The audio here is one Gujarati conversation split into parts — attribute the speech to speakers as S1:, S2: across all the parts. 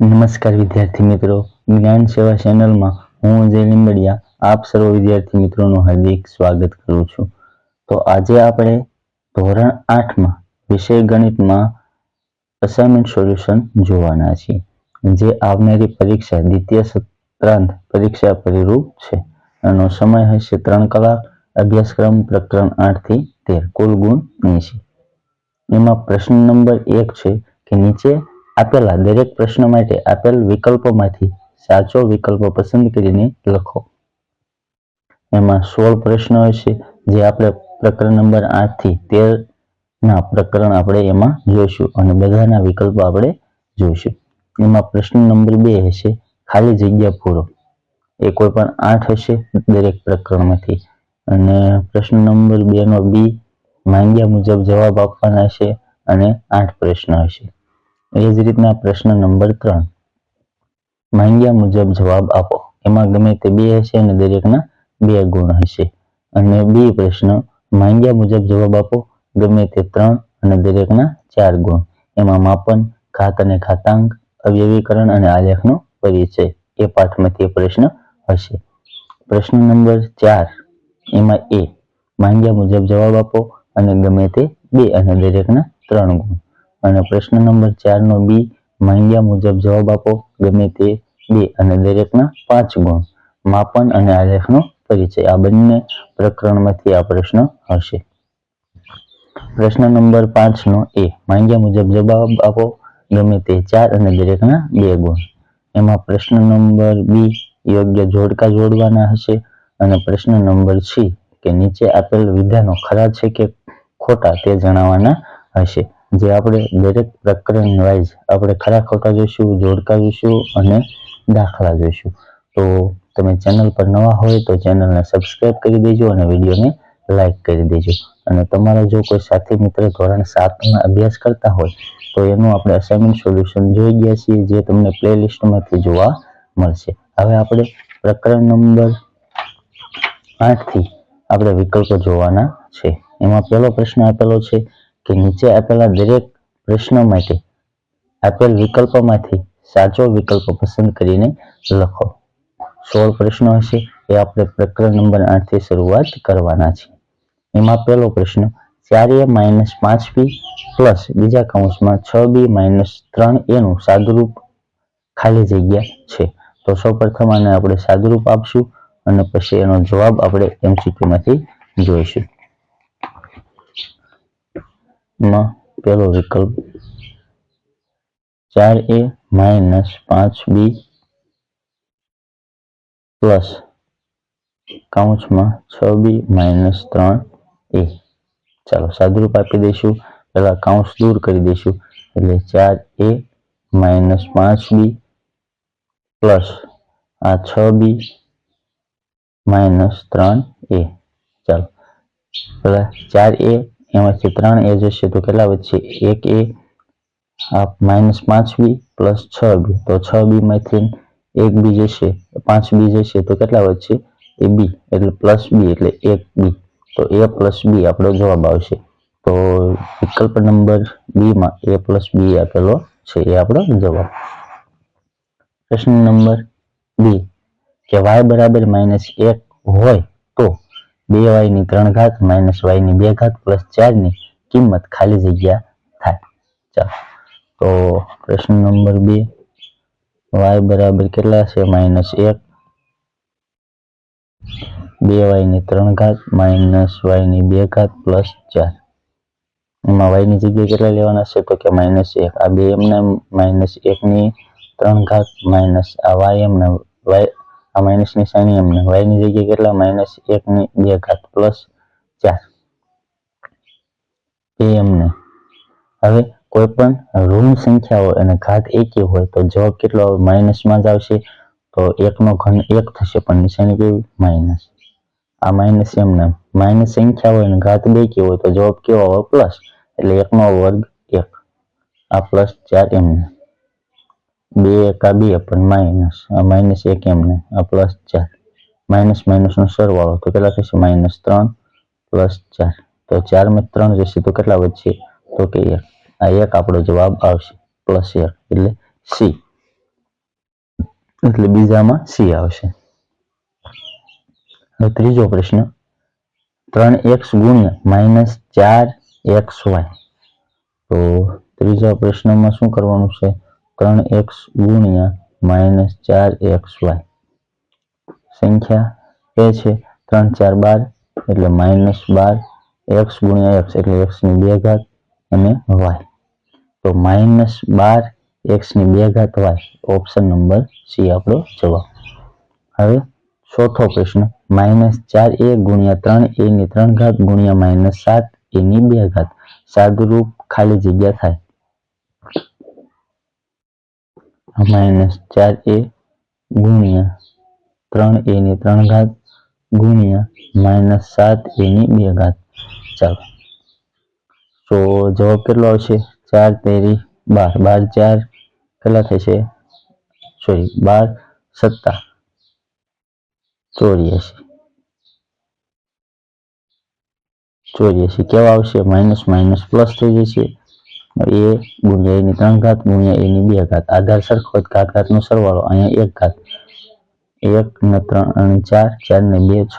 S1: નમસ્કાર વિદ્યાર્થી મિત્રો. જ્ઞાન સેવા ચેનલમાં હું જય લીંબડિયા, આપ સર્વ વિદ્યાર્થી મિત્રોનું હાર્દિક સ્વાગત કરું છું. તો આજે આપણે ધોરણ આઠમાં વિષય ગણિતમાં અસાઇનમેન્ટ સોલ્યુશન જોવાના છીએ, જે આવનારી પરીક્ષા દ્વિતીય સત્રાંત પરીક્ષા પરિરૂપ છે. આનો સમય હશે ત્રણ કલાક, અભ્યાસક્રમ પ્રકરણ આઠથી તેર, કુલ ગુણ એંશી. એમાં પ્રશ્ન નંબર એક છે કે નીચે આપેલા દરેક પ્રશ્ન માટે આપેલ વિકલ્પોમાંથી સાચો વિકલ્પ પસંદ કરીને લખો. એમાં સોળ પ્રશ્નો હશે જે આપણે પ્રકરણ નંબર આઠથી તેર ના પ્રકરણ આપણે એમાં જોઈશું અને બધાના વિકલ્પો આપણે જોઈશું. એમાં પ્રશ્ન નંબર બે હશે, ખાલી જગ્યા પૂરો. એ કોઈ પણ આઠ હશે દરેક પ્રકરણમાંથી. અને પ્રશ્ન નંબર બે નો બી માંગ્યા મુજબ જવાબ આપવાના હશે અને આઠ પ્રશ્ન હશે. એ જ રીતના પ્રશ્ન નંબર ત્રણ. માંગ્યા મુજબ જવાબ આપો. એમાં ગમે તે બે હશે અને દરેકના બે ગુણ હશે. અને બી પ્રશ્ન. માંગ્યા મુજબ જવાબ આપો. ગમે તે ત્રણ અને દરેકના ચાર ગુણ. એમાં માપન ઘાત અને ઘાતાંક અવયવીકરણ અને આલેખનો પરિચય. એ પાઠમાંથી એ પ્રશ્ન હશે. પ્રશ્ન નંબર ચાર. એમાં એ. માંગ્યા મુજબ જવાબ આપો અને ગમે તે બે અને દરેકના ત્રણ ગુણ. અને પ્રશ્ન નંબર ચાર નો બી માંગ્યા મુજબ જવાબ આપો. ગમે તે, બે અને દરેકના પાંચ ગુણ. માપન અને આલેખનો પરિચય. આ બંને પ્રકરણમાંથી આ પ્રશ્ન હશે. પ્રશ્ન નંબર પાંચ નો એ માંગ્યા મુજબ જવાબ આપો. ગમે તે, ચાર અને દરેકના બે ગુણ. એમાં પ્રશ્ન નંબર બી યોગ્ય જોડકા જોડવાના હશે. અને પ્રશ્ન નંબર સી કે નીચે આપેલ વિધાનો ખરા છે કે ખોટા તે જણાવવાના હશે. જે આપણે દરેક પ્રકરણ વાઇઝ આપણે ખરા ખોટા જોઈશું, જોડકા જોઈશું અને દાખલા જોઈશું. તો તમે ચેનલ પર નવા હોય તો ચેનલને સબસ્ક્રાઇબ કરી દેજો અને વિડીયોને લાઈક કરી દેજો. અને તમારા જો કોઈ સાથી મિત્ર ધોરણ સાતમાં અભ્યાસ કરતા હોય, તો એનું આપણે અસાઇનમેન્ટ સોલ્યુશન જોઈ ગયા છીએ જે તમને પ્લેલિસ્ટમાંથી જોવા મળશે. હવે આપણે પ્રકરણ નંબર આઠથી આપણે વિકલ્પો જોવાના છે. એમાં પહેલો પ્રશ્ન આપેલો છે કે નીચે આપેલા દરેક પ્રશ્નો માટે આપેલ વિકલ્પોમાંથી સાચો વિકલ્પ પસંદ કરીને લખો. સોળ પ્રશ્નો હશે, એ આપણે પ્રકરણ નંબર આઠથી શરૂઆત કરવાના છે એમાં પહેલો પ્રશ્ન, ચાર એ માઇનસ પાંચ બી પ્લસ બીજા કૌંસમાં છ બી માઇનસ ત્રણ એનું સાદુરૂપ ખાલી જગ્યા છે. તો સૌપ્રથમ આને આપણે સાદુરૂપ આપશું અને પછી એનો જવાબ આપણે એમસીક્યુમાંથી માંથી જોઈશું. માં પહેલો વિકલ્પ ચાર એ માઇનસ પાંચ બી પ્લસ કાઉન્સમાં છ બી માઇનસ ત્રણ એ. ચાલો સાદુરૂપ આપી દઈશું. પેલા કાઉન્સ દૂર કરી દઈશું. એટલે ચાર એ માઇનસ પાંચ બી પ્લસ આ છ બી માઇનસ ત્રણ એ. ચાલો. પેલા ચાર એ એમાંથી ત્રણ એ જશે તો કેટલા વધશે? એક એ માઇનસ પાંચ બી પ્લસ છ બી. તો છ બી માંથી એક બી જશે પાંચ બી જશે તો કેટલા વધશે? એ બી. એટલે પ્લસ બી એટલે એક બી. તો એ પ્લસ બી આપણો જવાબ આવશે. તો વિકલ્પ નંબર બીમાં એ પ્લસ બી આપેલો છે એ આપણો જવાબ. પ્રશ્ન નંબર બી. કે વાય બરાબર માઇનસ એક હોય તો બે વાયની ત્રણ ઘાત માઇનસ વાયની બે ઘાત પ્લસ ચારની કિંમત ખાલી જગ્યા થાય ચાલો તો પ્રશ્ન નંબર બે વાય બરાબર કેટલા છે માઇનસ એક બે વાયની ત્રણ ઘાત માઇનસ વાયની બે ઘાત પ્લસ ચાર એમાં વાયની જગ્યાએ કેટલા લેવાના છે તો કે માઇનસ એક આ બે એમને માઇનસ એક ની ત્રણ ઘાત માઇનસ આ વાય એમને વાય આ માઇનસની સાઈન એમને વાયની જગ્યાએ કેટલા? માઇનસ એક ની બે ઘાત પ્લસ ચાર. એમને હવે કોઈ પણ ઋણ સંખ્યા હોય અને ઘાત એકી હોય તો જવાબ કેટલો આવે? માઇનસમાં જ આવશે. તો એકનો ઘન એક થશે, પણ નિશાની કેવી? માઇનસ આ માઇનસ એમને માઇનસ સંખ્યા હોય અને ઘાત બે કે હોય તો જવાબ કેવો આવે? પ્લસ એટલે એકનો વર્ગ એક. આ પ્લસ ચાર એમને બે એકા બે, પણ માઇનસ આ માઇનસ એક એમને, આ પ્લસ ચાર. માઇનસ માઇનસ નો સરવાળો, તો કેટલા થશે? માઇનસ ત્રણ પ્લસ ચાર. તો ચારમાં ત્રણ જશે તો કેટલા વધશે? તો કે એક. આ એક આપણો જવાબ આવશે પ્લસ એક, એટલે સી એટલે બીજામાં સી આવશે. ત્રીજો પ્રશ્ન. ત્રણ એક્સ ગુણ્યા માઇનસ ચાર એક્સ વાય. તો ત્રીજા પ્રશ્નમાં શું કરવાનું છે? ત્રણ એક્સ ગુણ્યા માઇનસ ચાર એક્સ વાય. સંખ્યા એ છે ત્રણ ચાર બાર એટલે માઇનસ બાર એક્સ ગુણ્યા એક્સ એટલે એક્સની બે ઘાત અને વાય. તો માઇનસ બાર એક્સની બે ઘાત વાય. ઓપ્શન નંબર સી આપણો જવાબ. હવે ચોથો પ્રશ્ન, માઇનસ ચાર એ ગુણ્યા ત્રણ એ ની ત્રણ ઘાત ગુણ્યા માઇનસ સાત એ ની બે ઘાત. સાદુરૂપ ખાલી જગ્યા થાય. માઇનસ ચાર એ ગુણ્યા ત્રણ એ ની ત્રણ ઘાત ગુણ્યા માઇનસ સાત એ ની બે ઘાત ચાલો તો જવાબ કેટલો આવશે? ચાર, તેરી, બાર. બાર, ચાર કેટલા થશે? સોરી, બાર, સત્તા. ચોર્યાસી. ચોર્યાસી કેવા આવશે? માઇનસ માઇનસ, પ્લસ થઈ જશે. એ ગુણ્યા એની ત્રણ ઘાત ગુણ્યા એની બે ઘાત. આધાર સરખો તો ઘાત, ઘાતનો સરવાળો અહીંયા એક ઘાત. એક ને ત્રણ ચાર ચાર ને બે, છ.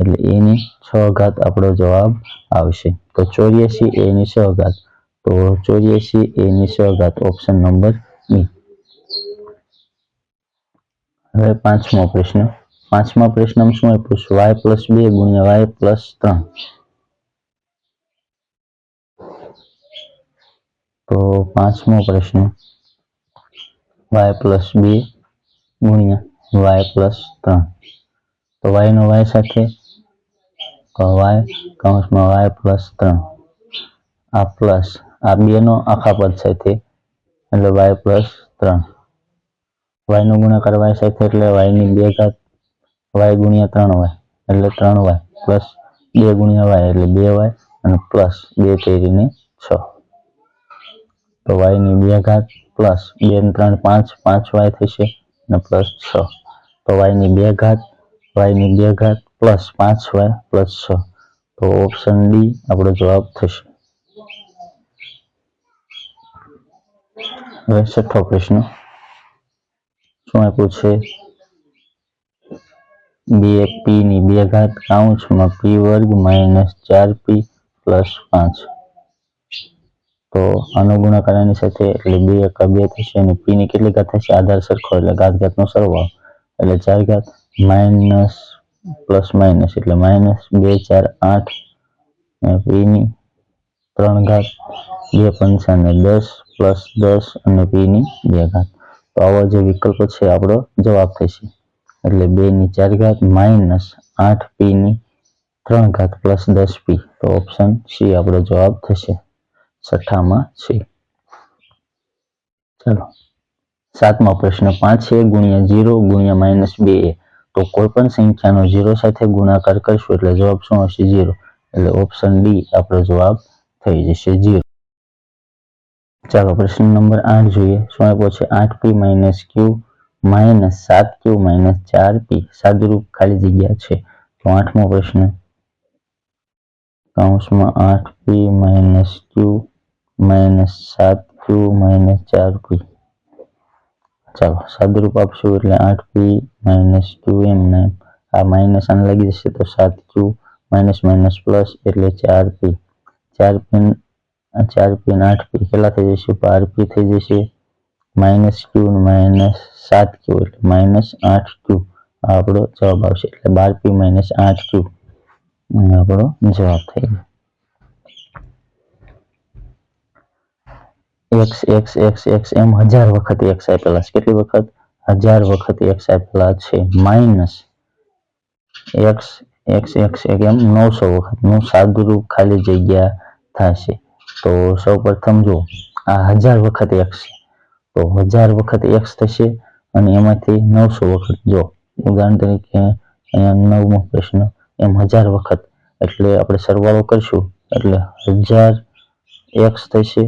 S1: એટલે એની છ ઘાત આપણો જવાબ આવશે. તો ચોર્યાસી એની છ ઘાત. તો ચોર્યાસી એની છ ઘાત. Option number B. હવે પાંચમો પ્રશ્ન. પાંચમા પ્રશ્નમાં શું આપ્યું છે? વાય પ્લસ બે ગુણ્યા વાય પ્લસ ત્રણ. તો પાંચમો પ્રશ્ન. વાય પ્લસ બે ગુણ્યા વાય પ્લસ ત્રણ. તો વાય નો વાય સાથે વાય કૌંસમાં વાય પ્લસ ત્રણ. આ પ્લસ આ બે નો આખા પદ સાથે એટલે વાય પ્લસ ત્રણ. વાય નો ગુણાકાર વાય સાથે એટલે વાયની બે ઘાત વાય ગુણ્યા ત્રણ વાય એટલે ત્રણ વાય. પ્લસ બે ગુણ્યા વાય એટલે બે વાય અને પ્લસ બે તેરીને છ. તો વાયની બે ઘાત પ્લસ બે ત્રણ પાંચ પાંચ વાય થશે અને પ્લસ છ. તો વાયની બે ઘાત વાયની બે ઘાત પ્લસ પાંચ વાય પ્લસ છ. તો ઓપ્શન ડી આપણો જવાબ થશે. હવે છઠ્ઠો પ્રશ્ન. શું આપ્યું છે? બે પી ની બે ઘાત કાઉન્સમાં પી વર્ગ માઇનસ ચાર પી પ્લસ પાંચ. તો આનો ગુણાકાર સાથે એટલે બે એકા બે થશે અને પી ની કેટલી ઘાત થશે આધાર સરખો એટલે ઘાત ઘાતનો સરવાળો. એટલે ચાર ઘાત માઇનસ પ્લસ માઇનસ એટલે માઇનસ બે, ચાર, આઠ અને પી ની ત્રણ ઘાત બે પંચાને દસ પ્લસ દસ અને પી ની બે ઘાત. તો આવો જે વિકલ્પ છે આપણો જવાબ થશે. એટલે બે ની ચાર ઘાત માઇનસ આઠ પી ની ત્રણ ઘાત પ્લસ દસ પી. તો ઓપ્શન સી આપણો જવાબ થશે. છઠ્ઠામાં છે. ચલો. સાતમો પ્રશ્ન પાંચ એ ગુણ્યા જીરો, ગુણ્યા માઇનસ બે એ. તો કોઈ પણ સંખ્યાનો જીરો સાથે ગુણાકાર કરશું એટલે જવાબ શું હશે જીરો. એટલે ઓપ્શન ડી આપણો જવાબ થઈ જશે જીરો. ચાલો, પ્રશ્ન નંબર આઠ જોઈએ. શું આપ્યો છે? આઠ પી માઇનસ ક્યુ માઇનસ સાત ક્યુ માઇનસ ચાર પી સાદુરૂપ ખાલી જગ્યા છે. તો આઠમો પ્રશ્ન. કૌંસમાં આઠ પી માઇનસ ક્યુ માઇનસ સાત ક્યુ માઇનસ ચાર પી ચાલો સાદુરૂપ આપશું એટલે આઠ પી માઇનસ ક્યુ એમ ને આ માઇનસ આને લાગી જશે તો સાત ક્યુ માઇનસ માઇનસ પ્લસ એટલે ચાર પી. ચાર પી ચાર પી આઠ પી કેટલા થઈ જશે? બાર પી થઈ જશે. માઇનસ ક્યુ માઇનસ સાત ક્યુ એટલે માઇનસ આઠ ક્યુ. આપણો જવાબ આવશે એટલે બાર પી માઇનસ આઠ ક્યુ. આપણો જવાબ થઈ ગયો. એક્સ એક્સ એક્સ એક્સ એમ હજાર વખત એક્સ આપેલા છે. કેટલી વખત? હજાર વખત એક્સ આપેલા છે. માઇનસ એક્સ એક્સ એક્સ એમ નવસો વખત. નું સાદુરૂપ ખાલી જગ્યા થશે. તો સૌ પ્રથમ જો આ હજાર વખત એક્સ તો હજાર વખત એક્સ થશે અને એમાંથી નવસો વખત જો ઉદાહરણ તરીકે અહીંયા નવમો પ્રશ્ન, એમ હજાર વખત. એટલે આપણે સરવાળો કરશું. એટલે હજાર એક્સ થશે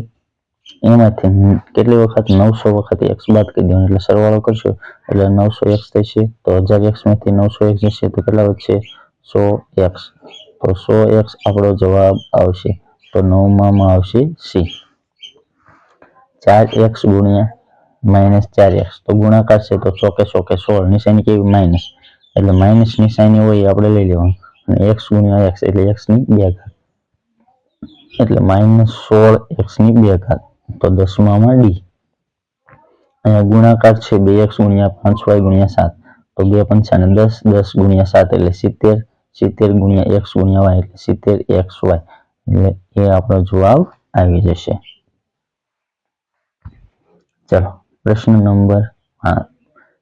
S1: એમાંથી કેટલી વખત નવસો વખત એક્સ બાદ કરી દેવાનું, એટલે સરવાળો કરશો? એટલે નવસો એક્સ થશે, તો હજાર એક્સમાંથી નવસો એક્સ જશે, તો કેટલા વધશે? સો એક્સ તો સો એક્સ આપણો જવાબ આવશે. તો નવમાં આવશે સી ચાર એક્સ ગુણ્યા માઇનસ ચાર એક્સ તો ગુણાકાર છે, તો ચોકે ચોકે સોળ. નિશાની કેવી? માઇનસ એટલે માઇનસ નિશાની હોય એ આપણે લઈ લેવાનું. અને એક્સ ગુણ્યા એક્સ એટલે એક્સની બે ઘાત. એટલે માઇનસ સોળ એક્સની બે ઘાત. તો દસમામાં ડી અહીંયા ગુણાકાર છે બે એક્સ ગુણ્યા પાંચ વાય ગુણ્યા સાત. તો બે પંચાને દસ દસ ગુણ્યા સાત એટલે સિત્તેર સિત્તેર ગુણ્યા એક્સ ગુણ્યા વાય એટલે સિત્તેર એક્સ વાય. એટલે એ આપણો જવાબ આવી જશે. ચલો, પ્રશ્ન નંબર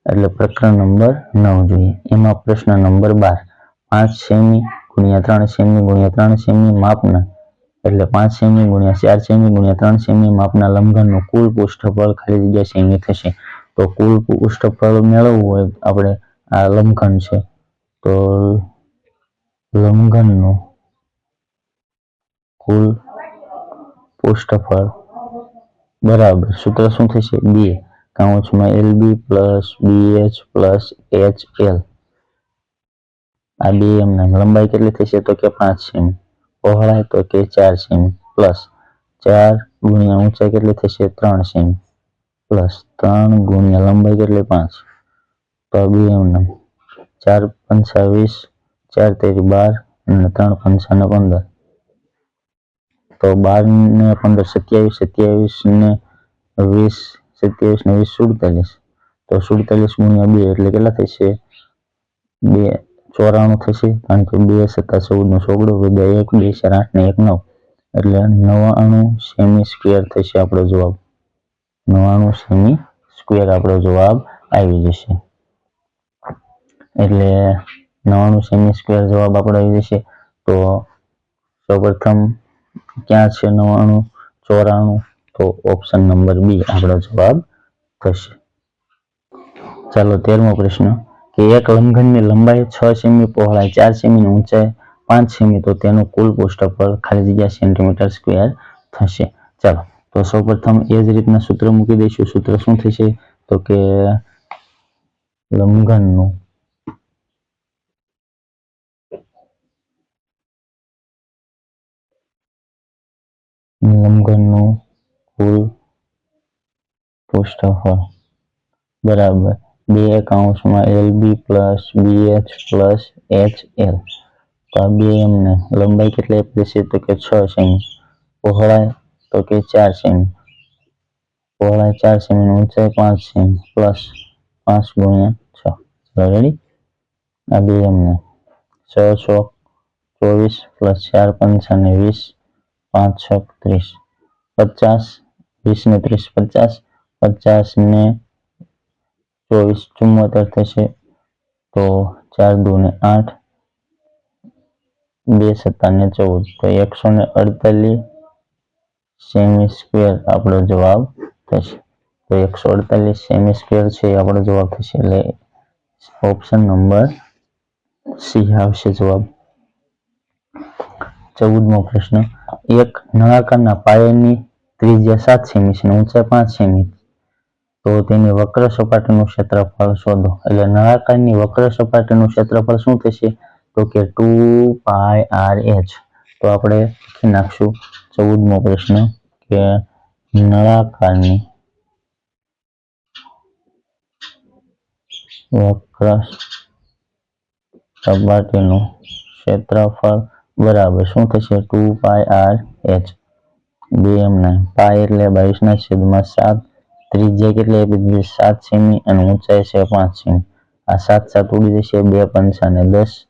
S1: એટલે પ્રકરણ નંબર નવ જોઈએ. એમાં પ્રશ્ન નંબર બાર. પાંચ સેમી ગુણ્યા ત્રણ સેમી ગુણ્યા ત્રણ સેમી માપના એટલે પાંચ સેમી ગુણ્યા ચાર સેમી ગુણ્યા ત્રણ સેમી માપના લંબઘનનું કુલ પૃષ્ઠફળ ખાલી જગ્યા સેમી થશે. તો કુલ પૃષ્ઠફળ મેળવવું હોય આપણે આ લંબઘન છે. તો લંબઘનનું કુલ પૃષ્ઠફળ બરાબર સૂત્ર શું થશે? બે. કાઉન્સમાં L B plus B H plus H L આ બે એમના લંબાઈ કેટલી થશે? તો કે પાંચ સેમી પહોળાઈ તો કે ચાર સીમ પ્લસ ચાર ગુણ્યા ઊંચાઈ કેટલી થશે? ત્રણ સીમ પ્લસ ત્રણ ગુણ્યા લંબાઈ કેટલી? પાંચ. તો બી એમના. ચાર પંચા વીસ, ચાર તેરી બાર અને ત્રણ પંચાને પંદર. તો બાર ને પંદર, સત્યાવીસ સત્યાવીસ ને વીસ, સત્યાવીસ ને વીસ સુડતાલીસ. તો સુડતાલીસ ગુણ્યા બે એટલે કેટલા થશે? બે ચોરાણું થશે. કારણ કે બે સત્તા ચૌદ નો સોગડું વિદ્યા એક, બે ચાર, આઠ ને એક નવ. એટલે નવાણું સેમી સ્ક્વેર થશે આપણો જવાબ. નવાણું સેમી સ્ક્વેર આપણો જવાબ આવી જશે. એટલે નવાણું સેમી સ્ક્વેર જવાબ આપણો આવી જશે. તો સૌપ્રથમ ક્યાં છે નવાણું? ચોરાણું. તો ઓપ્શન નંબર બી આપણો જવાબ થશે. ચાલો, તેરમો પ્રશ્ન. કે એક લંઘનની લંબાઈ છ સેમી પહોળાઈ ચાર સેમી ની ઊંચાઈ પાંચ સેમી, તો તેનું કુલ પૃષ્ઠફળ ખાલી જગ્યા સેન્ટીમીટર સ્ક્વેર થશે. ચાલો, તો સૌપ્રથમ એ જ રીતના સૂત્ર મૂકી દઈશું. સૂત્ર શું થશે? તો કે લંઘનનું લંઘનનું કુલ પૃષ્ઠફળ બરાબર બે કાઉન્સમાં L B plus B H plus H L તો આ બે એમને લંબાઈ કેટલી આપી છે? તો કે છ સેમી. પહોળાઈ તો કે ચાર સેમી. પહોળાઈ ચાર સેમી ઊંચાઈ પાંચ સેમી. પ્લસ પાંચ ગુણ્યા છ. રેડી આ બે એમને છ છ, ચોવીસ પ્લસ ચાર પંચાને વીસ, પાંચ, છ, ત્રીસ. પચાસ, વીસ ને ત્રીસ, પચાસ પચાસ ને ચોવીસ ચુમ્મોતેર થશે, તો ચાર દુ ને આઠ, બે સત્તા ને ચૌદ. તો એકસો ને અડતાલીસ સેમી સ્ક્વેર આપણો જવાબ થશે. તો એકસો અડતાલીસ સેમી સ્ક્વેર છે એ આપણો જવાબ થશે. એટલે ઓપ્શન નંબર સી આવશે જવાબ. ચૌદમો પ્રશ્ન. એક નળાકારના પાયાની ત્રિજ્યા સાત સેમી છે અને ઊંચાઈ પાંચ સેમી તો તેની વક્ર સપાટીનું ક્ષેત્રફળ શોધો. એટલે નળાકારની વક્ર સપાટીનું ક્ષેત્રફળ શું થશે? તો કે ટુ પાય આર એચ. તો આપણે લખી નાખશું ચૌદમો પ્રશ્ન કે નળાકારની વક્ર સપાટીનું ક્ષેત્રફળ બરાબર શું થશે? Two pi R H. બે એમ નાઇન. પાય એટલે બાવીસના છેદમાં સાત ત્રિજ્યા કેટલી આપી સાત સેમી અને ઊંચાઈ છે પાંચ સેમી. આ સાત સાત ઉડી જશે, બે પંચા ને દસ.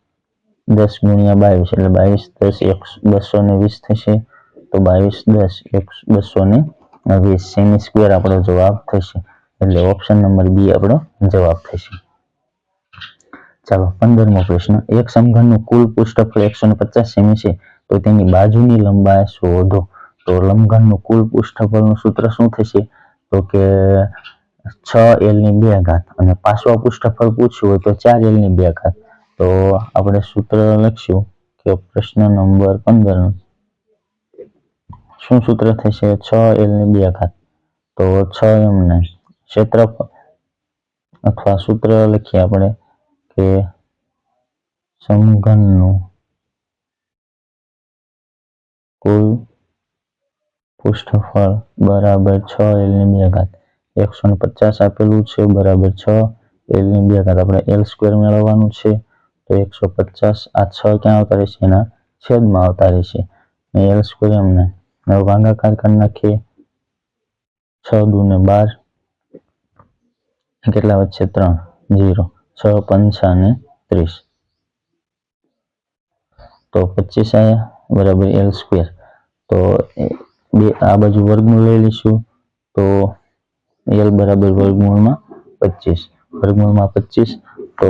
S1: દસ ગુણ્યા બાવીસ એટલે બાવીસ, દસ, એક બસો ને વીસ થશે. તો બાવીસ, દસ, એક બસો ને વીસ. સેમી સ્ક્વેર આપણો જવાબ થશે. એટલે ઓપ્શન નંબર બી આપણો જવાબ થશે. ચાલો, પંદરમો પ્રશ્ન. એક સમઘનનું કુલ પૃષ્ઠફળ એકસો પચાસ સેમી છે. તો તેની બાજુની લંબાઈ શોધો. તો લંબઘનનું કુલ પૃષ્ઠફળનું સૂત્ર શું થશે? તો કે છ એલની બે ઘાત અને પાછવા પૃષ્ઠફળ પૂછ્યું હોય તો ચાર એલની બે ઘાત. તો આપણે સૂત્ર લખશું કે પ્રશ્ન નંબર પંદર શું સૂત્ર થશે? છ એલની બે ઘાત. તો છ એમને ક્ષેત્રફળ અથવા સૂત્ર લખીએ આપણે કે સમઘનનું કુલ પૃષ્ઠફળ બરાબર છ એલની બે ઘાત. એકસો ને પચાસ આપેલું છે, બરાબર છ એલની બે ઘાત. આપણે એલ સ્ક્વેર મેળવવાનું છે, તો એકસો પચાસ આ છ ક્યાં આવતા રહેશે? એના છેદમાં આવતા રહેશે. એલ સ્ક્વેર એમને ભાગાકાર કરી નાખીએ, છ દુ ને બાર, કેટલા વચ્ચે ત્રણ જીરો છ, પંચા ને ત્રીસ. તો પચીસ આયા, બરાબર એલ સ્ક્વેર તો બે, આ બાજુ વર્ગમૂળ લઈ લઈશું. તો એલ બરાબર વર્ગમૂળમાં પચીસ. વર્ગમૂળમાં પચીસ, તો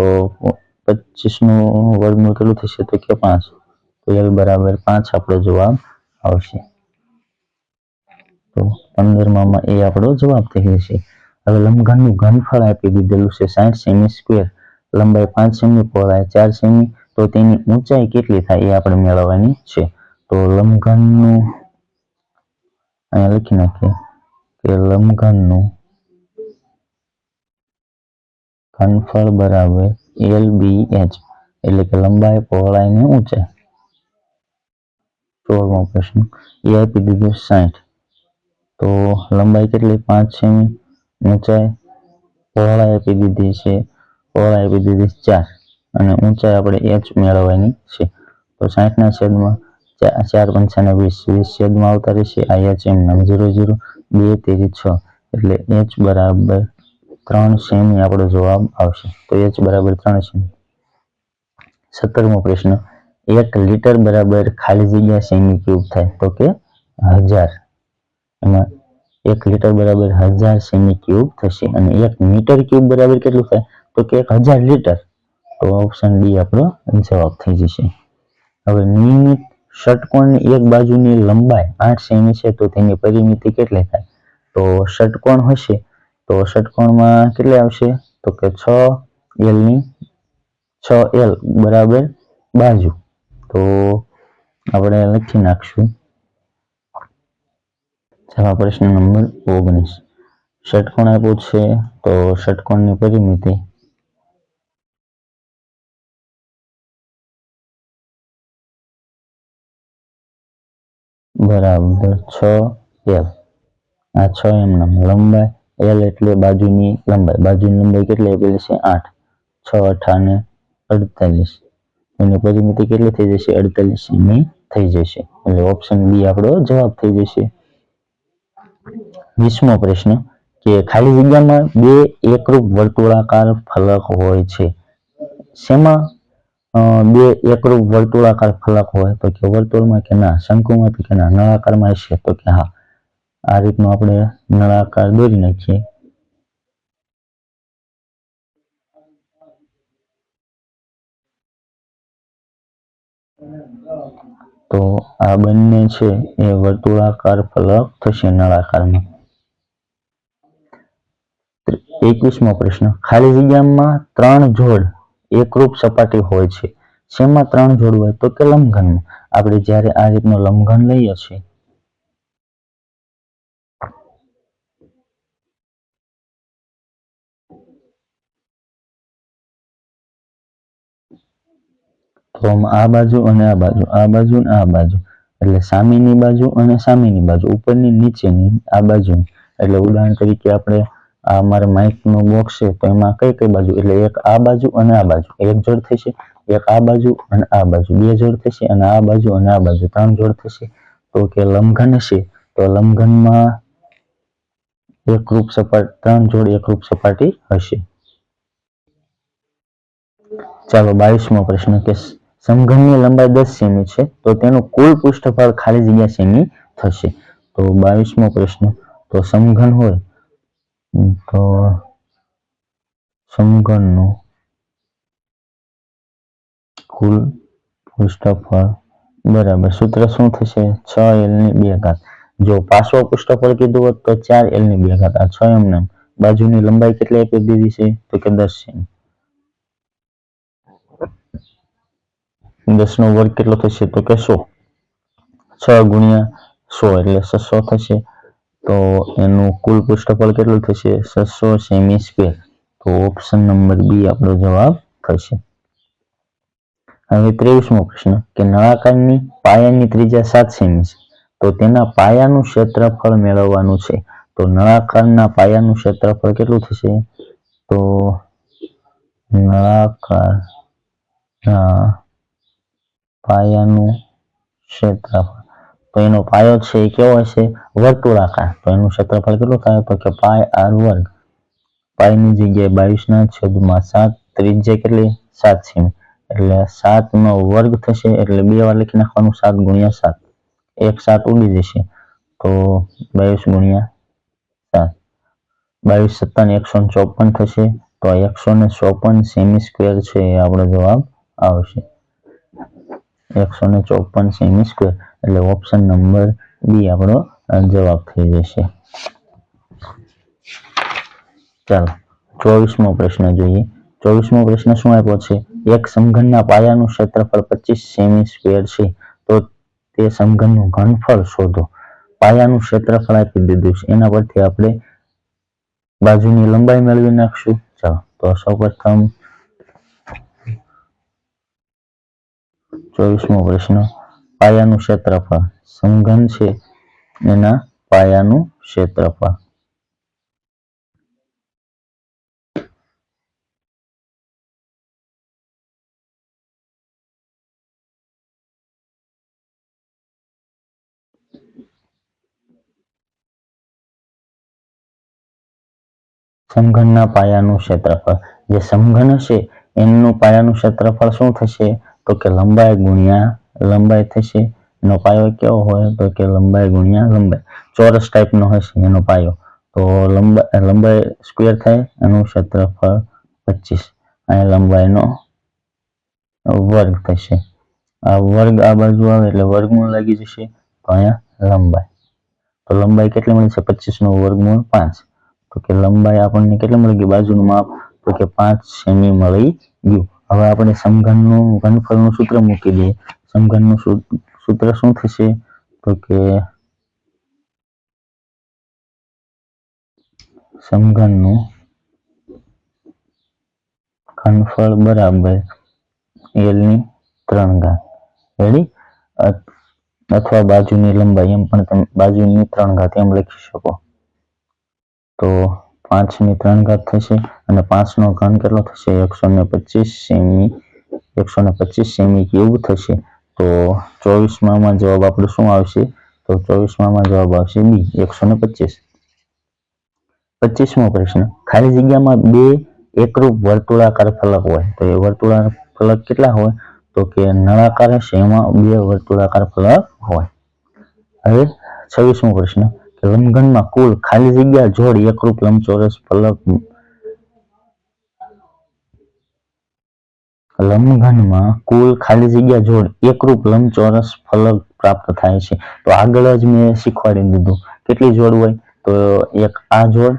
S1: પચીસનું વર્ગમૂળ કેટલું થશે તો કે પાંચ. તો એલ બરાબર પાંચ આપણો જવાબ આવશે. તો પંદરમાં એ આપણો જવાબ થઈ જશે હવે લંબઘનનું ઘનફળ આપી દીધેલું છે સાઠ સેમી સ્ક્વેર. લંબાઈ પાંચ સેમી, પહોળાઈ ચાર સેમી. તો તેની ઊંચાઈ કેટલી થાય એ આપણે મેળવવાની છે. તો લંબઘનનું અહીંયા લખી નાખીએ કે લંબઘનનું ઘનફળ બરાબર એલ બી એચ એટલે કે લંબાઈ પહોળાઈ ને ઊંચાઈ સોળમો પ્રશ્ન એ આપી દીધું સાઠ તો લંબાઈ કેટલી પાંચ સેમી ઊંચાઈ પહોળાઈ આપી દીધી છે પહોળાઈ આપી દીધી ચાર અને ઊંચાઈ આપણે એચ મેળવવાની છે તો સાઠના છેદમાં ચા- ચાર પંચાને વીસ વીસ છેદમાં આવતા રહેશે. આ એચ એમ નામ ઝીરો ઝીરો, બે, તેરી, છ. એટલે એચ બરાબર ત્રણ સેમી આપણો જવાબ આવશે. તો એચ બરાબર ત્રણ સેમી સત્તરમો પ્રશ્ન. એક લીટર બરાબર ખાલી જગ્યા સેમી ક્યુબ થાય? તો કે હજાર. એમાં એક લીટર બરાબર હજાર સેમી ક્યુબ થશે અને એક મીટર ક્યુબ બરાબર કેટલું થાય? તો કે એક હજાર લીટર. તો ઓપ્શન ડી આપણો જવાબ થઈ જશે. હવે નિયમિત ષટકોણની એક બાજુની લંબાઈ આઠ સેમી છે, તો તેની પરિમિતિ કેટલી થાય? તો ષટકોણ હશે, તો ષટકોણમાં કેટલી આવશે? તો કે છ એલની છ એલ બરાબર બાજુ. તો આપણે લખી નાખશું. જવા પ્રશ્ન નંબર ઓગણીસ. ષટકોણ આપ્યું છે, તો ષટકોણની પરિમિતિ બરાબર છ એલ આ છ એમ નામ લંબાઈ એલ એટલે બાજુની લંબાઈ. બાજુની લંબાઈ કેટલી આપેલી છે આઠ. છ અઠાને અડતાલીસ. એની પરિમિતિ કેટલી થઈ જશે? અડતાલીસ એમની થઈ જશે. એટલે ઓપ્શન બી આપણો જવાબ થઈ જશે. વીસમો પ્રશ્ન કે ખાલી જગ્યામાં બે એકરૂપ વર્તુળાકાર ફલક હોય છે. શેમાં? બે એકરૂપ વર્તુળાકાર ફલક હોય તો કે વર્તુળમાં કે ના શંકુમાં તો કે ના, નળાકારમાં હશે તો કે હા. આ રીતનું આપણે નળાકાર દોરી નાખીએ. તો આ બંને છે, એ વર્તુળાકાર ફલક થશે નળાકારમાં. એકવીસમો પ્રશ્ન. ખાલી જગ્યામાં ત્રણ જોડ એકરૂપ સપાટી હોય છે. શેમાં ત્રણ જોડ હોય તો કે લંબઘન આપણે જ્યારે આ રીતનું લંબઘન લઈએ છીએ. તો આ બાજુ અને આ બાજુ આ બાજુ આ બાજુ. એટલે સામેની બાજુ અને સામેની બાજુ, ઉપરની નીચેની આ બાજુ એટલે ઉદાહરણ તરીકે આપણે આ અમારે માઇકનું બોક્સ છે, તો એમાં કઈ કઈ બાજુ? એટલે એક આ બાજુ અને આ બાજુ. એક જોડ થશે, એક આ બાજુ અને આ બાજુ. બે જોડ થશે અને આ બાજુ અને આ બાજુ. ત્રણ જોડ થશે. તો કે લંઘન છે તો લંબઘનમાં એકરૂપ સપાટી, ત્રણ જોડ એકરૂપ સપાટી હશે. ચાલો, બાવીસમો પ્રશ્ન કે સમઘનની લંબાઈ દસ સેમી છે, તો તેનું કુલ પૃષ્ઠફળ ખાલી જગ્યા સેમી થશે. તો બાવીસમો પ્રશ્ન, તો સમઘન હોય તો સમઘનનું કુલ પૃષ્ઠફળ બરાબર સૂત્ર શું થશે? છ એલની બે ઘાત. જો પાછો પૃષ્ઠફળ કીધું હોત તો ચાર એલની બે ઘાત. આ છ એમને બાજુની લંબાઈ કેટલી આપી દીધી છે? તો કે દસ છે. દસ નો વર્ગ કેટલો થશે? તો કે સો. છ ગુણ્યા સો એટલે છસો થશે. તો એનું કુલ પૃષ્ઠફળ કેટલું થશે? છસો સેમી સ્ક્વેર. તો ઓપ્શન નંબર બી આપણો જવાબ થશે. હવે ત્રેવીસમો પ્રશ્ન. કે નળાકારની પાયાની ત્રિજ્યા સાત સેમી છે. તો તેના પાયાનું ક્ષેત્રફળ મેળવવાનું છે. તો નળાકારના પાયાનું ક્ષેત્રફળ કેટલું થશે? તો નળાકાર પાયાનું ક્ષેત્રફળ તો એનો પાયો છે એ કેવો હશે વર્તુળાકાર. તો એનું ક્ષેત્રફળ કેટલું થાય? તો કે પાય આર વર્ગ. પાયની જગ્યાએ બાવીસના છેદમાં સાત ત્રિજ્યા કેટલી? સાત સેમી. એટલે સાત નો વર્ગ થશે એટલે બે વાર લખી નાખવાનું સાત ગુણ્યા સાત. એક સાત ઉડી જશે. તો બાવીસ ગુણ્યા સાત. બાવીસ સત્તાને એકસો ને ચોપન થશે. તો એકસો ને ચોપન સેમી સ્ક્વેર છે એ આપણો જવાબ આવશે. એકસો ને ચોપન સેમી સ્ક્વેર એટલે ઓપ્શન નંબર બી આપણો જવાબ થઈ જશે. ચાલો, ચોવીસમો પ્રશ્ન જોઈએ. ચોવીસમો પ્રશ્ન શું આપ્યો છે? એક સમઘનના પાયાનું ક્ષેત્રફળ પચીસ સેમી સ્ક્વેર છે. તો તે સમઘનનું ઘનફળ શોધો. પાયાનું ક્ષેત્રફળ આપી દીધું છે. એના પરથી આપણે બાજુની લંબાઈ મેળવી નાખશું. ચાલો, તો સૌપ્રથમ ચોવીસમો પ્રશ્ન. પાયાનું ક્ષેત્રફળ. સમઘન છે એના પાયાનું ક્ષેત્રફળ. સમઘનના પાયાનું ક્ષેત્રફળ. જે સમઘન હશે એમનું પાયાનું ક્ષેત્રફળ શું થશે? તો કે લંબાઈ ગુણ્યા લંબાઈ થશે, એનો પાયો કેવો હોય તો કે લંબાઈ ગુણ્યા લંબાઈ. ચોરસ ટાઈપનો હશે એનો પાયો. તો લંબાઈ લંબાઈ સ્ક્વેર થાય, એનું ક્ષેત્રફળ પચીસ. અહીંયા લંબાઈનો વર્ગ થશે. આ વર્ગ આ બાજુ આવે એટલે વર્ગમૂળ લાગી જશે તો અહીંયા લંબાઈ. તો લંબાઈ કેટલી મળી છે? પચીસનું વર્ગમૂળ પાંચ. તો કે લંબાઈ આપણને કેટલી મળી ગઈ? બાજુનું માપ તો કે પાંચ સેમી મળી ગયું. હવે આપણે સમઘનનું ઘનફળનું સૂત્ર મૂકી દઈએ. સમઘનનું સૂત્ર શું થશે? તો કે સમઘનનું ઘનફળ બરાબર એલની ત્રણ ઘાત. રેડી અથવા બાજુની લંબાઈ એમ પણ તમે, બાજુની ત્રણ ઘાત એમ લખી શકો. તો પાંચની ત્રણ ઘાત થશે અને પાંચ નો ઘન કેટલો થશે? એકસો ને પચીસ સેમી, એકસો ને પચીસ સેમી ક્યુબ થશે. તો ચોવીસમાં જવાબ આપણો શું આવશે? તો ચોવીસમાં જવાબ આવશે બી, એકસો ને પચીસ. પચીસમો પ્રશ્ન, ખાલી જગ્યામાં બે એકરૂપ વર્તુળાકાર ફલક હોય, તો એ વર્તુળાકાર ફલક કેટલા હોય? તો કે નળાકાર હશે એમાં બે વર્તુળાકાર ફલક હોય. હવે છવ્વીસમો પ્રશ્ન, કે લંબઘનમાં કુલ ખાલી જગ્યા જોડ એકરૂપ લંબચોરસ ફલક લંબઘનમાં કુલ ખાલી જગ્યા જોડ એકરૂપ લંબચોરસ ફલક પ્રાપ્ત થાય છે. તો આગળ જ મેં શીખવાડી દીધું. કેટલી જોડ હોય? તો એક આ જોડ,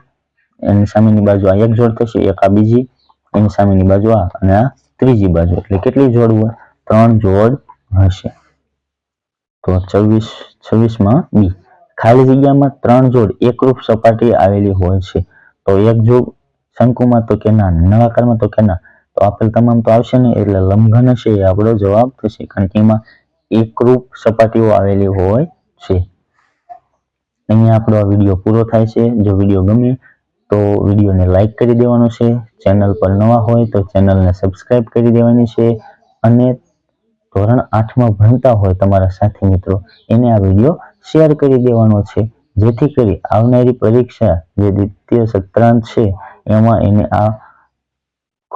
S1: એની સામેની બાજુ આ એક જોડ થશે, એક આ બીજી, એની સામેની બાજુ આ અને આ ત્રીજી બાજુ. એટલે કેટલી જોડ હોય? ત્રણ જોડ હશે. તો છવ્વીસ, છવ્વીસમાં બી. ખાલી જગ્યામાં ત્રણ જોડ એકરૂપ સપાટી આવેલી હોય છે. તો એક જોડ શંકુમાં તો કે ના, નળાકારમાં તો કે ના. તો આપેલ તમામ તો આવશે નહીં એટલે લંઘન હશે એ આપણો જવાબ થશે, કારણ કે એમાં એકરૂપ સપાટીઓ આવેલી હોય છે. અહીંયા આપણો આ વીડિયો પૂરો થાય છે. જો વીડિયો ગમે તો વિડીયોને લાઇક કરી દેવાનો છે. ચેનલ પર નવા હોય, તો ચેનલને સબસ્ક્રાઇબ કરી દેવાની છે. અને ધોરણ આઠમાં ભણતા હોય તમારા સાથી મિત્રો, એને આ વીડિયો શેર કરી દેવાનો છે. જેથી કરી આવનારી પરીક્ષા જે દ્વિતીય સત્રાંત છે, એમાં એને આ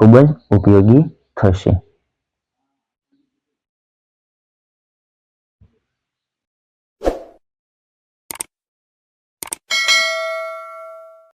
S1: ખૂબ જ ઉપયોગી થશે.